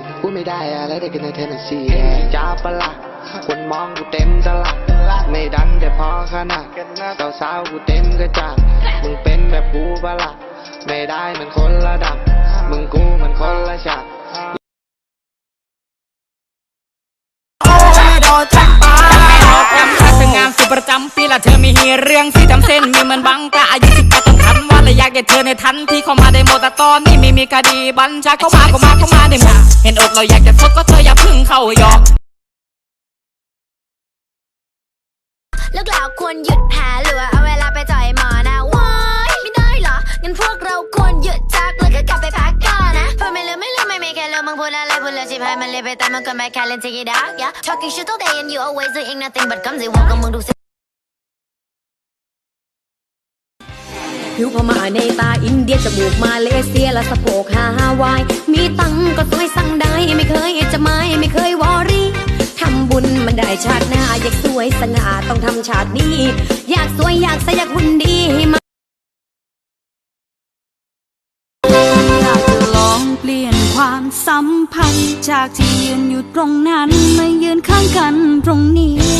งกูไม่ได้อะไรได้กันในเทนเนสซีเพลงที่จ้าปะละคนมองกูเต็มตลาดไม่ดังแต่พอขนาดสาวสาวๆกูเต็มกระจาดมึงเป็นแบบกูปะละไม่ได้มันคนละดับ มึงกูมันคนละฉากจำชัดเธองามสุดประจำปีละเธอมีเรื่องที่ทำเส้นมีเหมือนบังกะอายุสิบ แปดต้องทันว่าและอยากได้เธอในทันที่เข้ามาได้หมดแต่ตอนนี้ไม่มีคดีบัญชาเข้ามาเข้ามาเข้ามาได้หมดเห็นอกเราอยากจะทดก็เธออย่าพึ่งเข้ายอกเลิกแล้วควรหยุดหาหรือว่าเอาเวลาไปจ่อยหมอนะว้ายไม่ได้เหรองั้นพวกเราควรหยุดจักแล้วก็กลับไปพักก่อนนะเพราะไม่ลืมไม่ลืมไม่ไม่แค่ลืมมึงพูดอะไรพูดเลยชิบหายมันเลยไปตามมันก็ไม่แค่เล่น take it out yeah talking shit all day and you always doing nothing but comes it walk กับมึงดูสิ ผิวพม่าในตาอินเดียจมูกมาเลเซียและสะโพกฮาวาย มีตังก็สวยสั่งได้ไม่เคยจะไม่ไม่เคยวอรี่ทำบุญมันได้ชาติหน้า อยากสวยสง่าต้องทำชาตินี้ อยากสวยอยากใสอยากหุ่นดีให้มาอยากจะลองเปลี่ยนความสัมพันธ์ จากที่ยืนอยู่ตรงนั้นมายืนข้างกันตรงนี้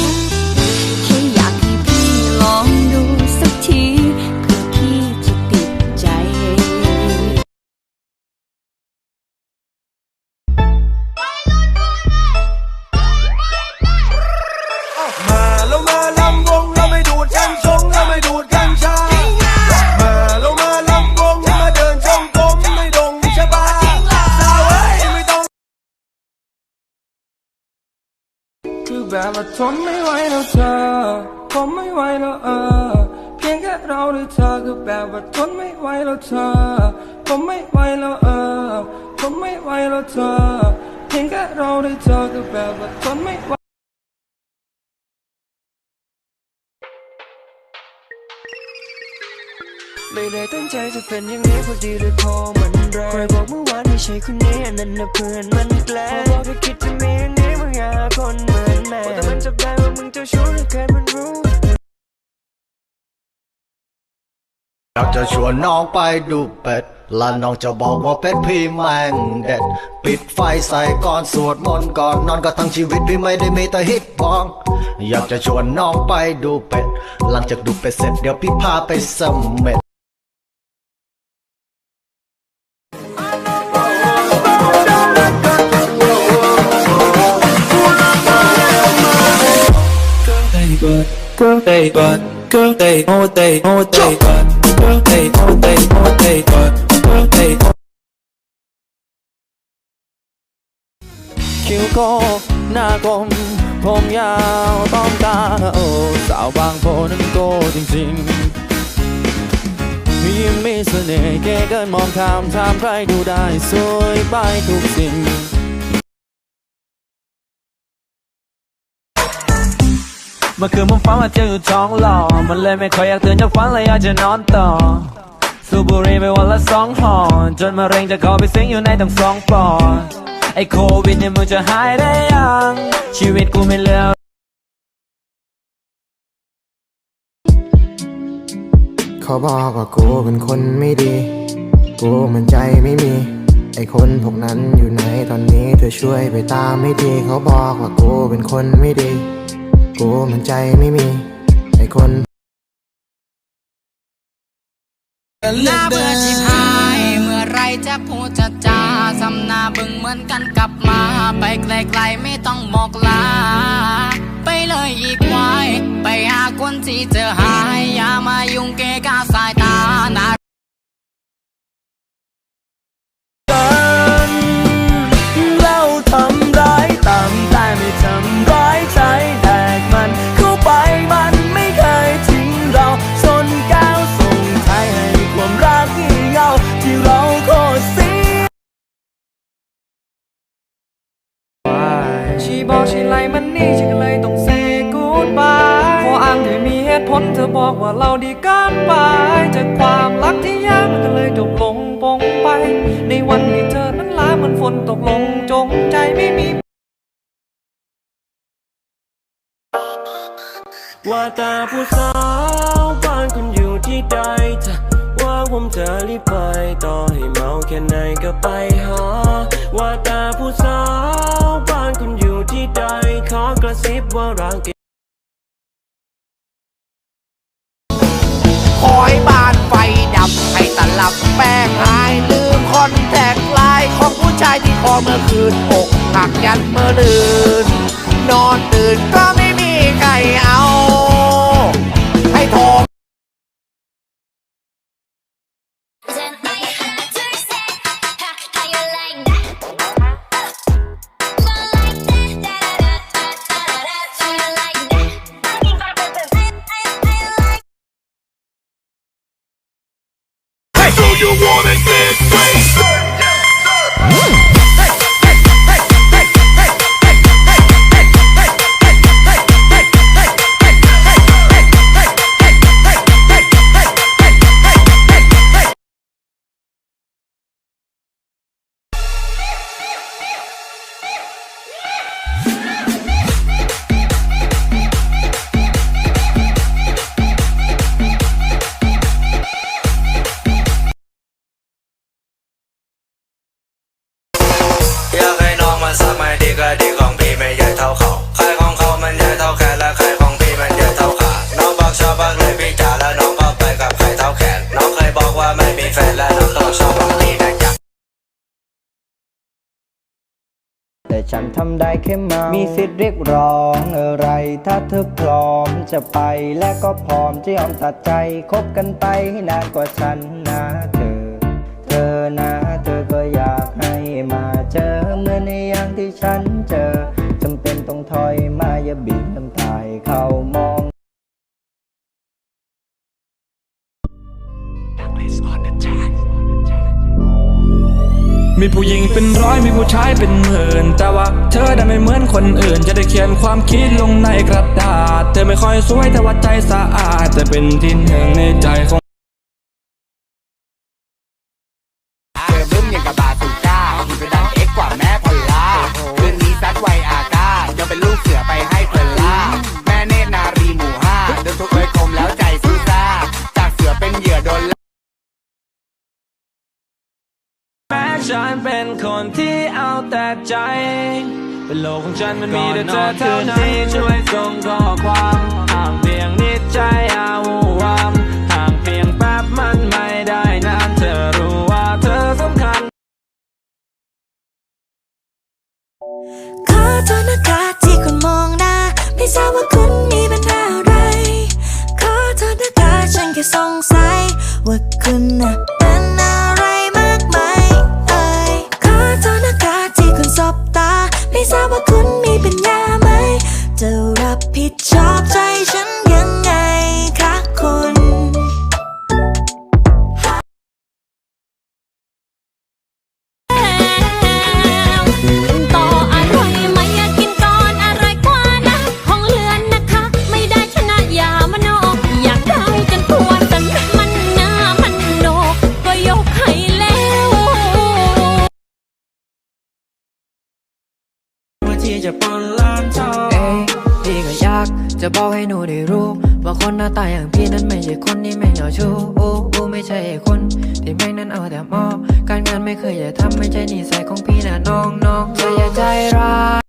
แบบว่าทนไม่ไหวแล้วเธอทนไม่ไหวแล้วเออเพียงแค่เราด้วยเธอคือแบบว่าทนไม่ไหวแล้วเธอทนไม่ไหวแล้วเออทนไม่ไหวแล้วเธอเพียงแค่เราด้วยเธอคือแบบว่าทนไม่ไหวไม่ได้ตั้งใจจะเป็นอย่างนี้พอดีเลยพอมันแรงใครบอกเมื่อวานไม่ใช่คนนี้อันนั้นนะเพื่อนมันแกล้งพอบอกแค่คิดจะมีอย่างนี้มึงอย่า หาคนเหมือนแม่แต่มันจับได้ว่ามึงเจ้าชู้ถ้าเกิดมันรู้อยากจะชวนน้องไปดูเป็ด และน้องจะบอกว่าเป็ดพี่แม่งเด็ด ปิดไฟใส่ก่อนสวดมนต์ก่อนนอนก็ทั้งชีวิตพี่ไม่ได้มีแต่ฮิตบอง อยากจะชวนน้องไปดูเป็ด หลังจากดูเป็ดเสร็จเดี๋ยวพี่พาไปสมเม็ด girl they butt. girl they oh they oh they butt. girl they oh they oh they but girl they คิ้วโกหน้ากลมผมยาวต้องตาโอ้สาวบางโพนั้นโกจริงๆมียิ้มมีเสน่ห์เก๋เกินมองข้ามถามใครดูได้สวยไปทุกสิ่ง เมื่อคืนผมฝันว่าเจออยู่ท้องหล่อ มันเลยไม่ค่อยอยากตื่นจากฝันเลยอยากจะนอนต่อ สูบบุหรี่ไปวันละสองห่อจนมะเร็งจะเข้าไปสิงอยู่ในทั้งสองปอดไอ้โควิดเนี่ยมึงจะหายได้ยัง ชีวิตกูไม่เหลือเขาบอกว่ากูเป็นคนไม่ดี กูมันใจไม่มี ไอคนพวกนั้นอยู่ไหนตอนนี้เธอช่วยไปตามไม่ทีเขาบอกว่ากูเป็นคนไม่ดี กูมันใจไม่มีไอคนน่าเบื่อชิบหาย เมื่อไรจะพูดจะจาสำนาบึงเหมือนกันกลับมา ไปไกลๆไม่ต้องบอกลา ไปเลยอีกวาย ไปหาคนที่เจอหาย อย่ามายุ่งเกะกาสายตานา ว่าแต่ผู้สาวบ้านคุณอยู่ที่ใดเธอว่าผมจะรีบไป ต่อให้เมาแค่ไหนก็ไปหาว่าแต่ผู้สาวบ้านคุณอยู่ที่ใดขอกระซิบว่าร่างเก you wanna get crazy. ฉันทำได้แค่มา มีสิทธิ์เรียกร้องอะไร ถ้าเธอพร้อมจะไปและก็พร้อมจะยอมตัดใจคบกันไปให้นานกว่าฉันนะเธอ เธอนะเธอก็อยากให้มาเจอเหมื่อนในอย่างที่ฉันเจอจำเป็นต้องถอยมาอย่าบีบน้ำตายเข้ามองมีผู้หญิงเป็นร้อยมีผู้ชายเป็นหมื่นแต่ว่าเธอ ได้ไม่เหมือนคนอื่น จะได้เขียนความคิดลงในกระดาษ เธอไม่ค่อยสวยแต่ว่าใจสะอาดจะเป็นที่หนึ่งในใจของเจอบึ้มอย่างกับบาสุก้าที่เป็นดังเอ็กกว่าแม่พอลล่าคืนนี้ซัดไวอาก้าจะเป็นลูกเสือไปให้เพลล่าแม่เนตรนารีหมู่ห้าเดินทุกเอ้ยคมแล้วใจสู้ซ่าจากเสือเป็นเหยื่อโดนแม้ฉันเป็นคนที่เอาแต่ใจ เป็นโลกของฉันมันมีแต่เธอเท่านั้นที่ช่วยส่งข้อความห่างเพียงนิดใจอาวูวามห่างเพียงแป๊บมันไม่ได้นานเธอรู้ว่าเธอสำคัญขอโทษนะคะที่คุณมองหน้าไม่ทราบว่าคุณมีปัญหาอะไร ขอโทษนะคะฉันแค่สงสัยว่าคุณน่ะ ไม่ทราบว่าคุณมีปัญญาไหม จะรับผิด ให้หนูได้รู้ ว่าคนหน้าตาอย่างพี่นั้นไม่ใช่คนที่แม่งเหงาชู้โอ้ไม่ใช่คนที่แม่งนั้นเอาแต่มองการงานไม่เคยจะทำไม่ใช่นิสัยของพี่นะน้องน้องจะอย่าใจร้าย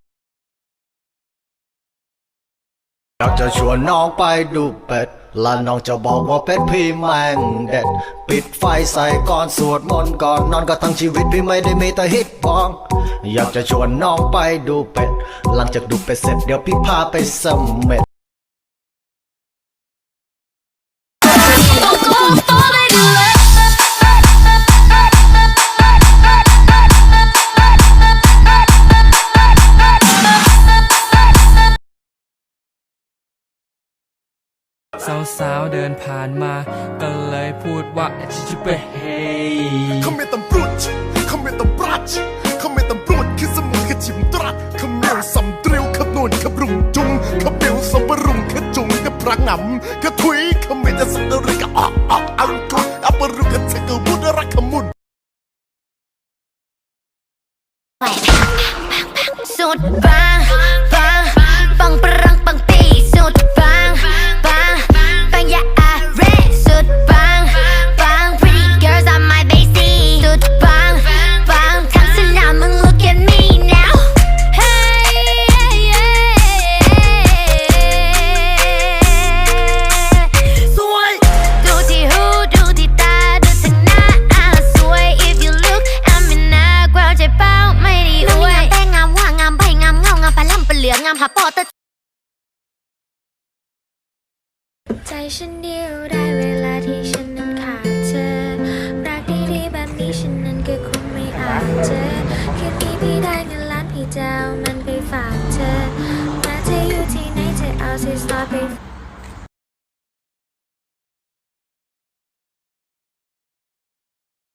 อยากจะชวนน้องไปดูเป็ด และน้องจะบอกว่าเป็ดพี่แม่งเด็ด ปิดไฟใส่ก่อนสวดมนต์ก่อนนอนก็ทั้งชีวิตพี่ไม่ได้มีแต่ฮิตบอง อยากจะชวนน้องไปดูเป็ด หลังจากดูเป็ดเสร็จเดี๋ยวพี่พาไปสมเม็ด สาวๆเดินผ่านมา ก็เลยพูดว่าฉันจะไปเฮ Come tam brunch, come tam brunch, come tam brunch คือสมุนคือชิมตรัสขมเมียวสำเตรียวขนวนขบรุงจุงขบเบลสมบรุงขจุงขพระงำขถุยขมเมจะสันดริกะออกออกอังกุอัปรุขเทกบุดรักขมุนสุด ใจฉันเดียวได้เวลาที่ฉันนั้นขาดเธอ รักดีๆแบบนี้ฉันนั้นก็คงไม่อาจเจอคืนนี้พี่ได้เงินล้านพี่จะเอามันไปฝากเธอมาเธออยู่ที่ไหนเธอเอาสิสตาร์ไป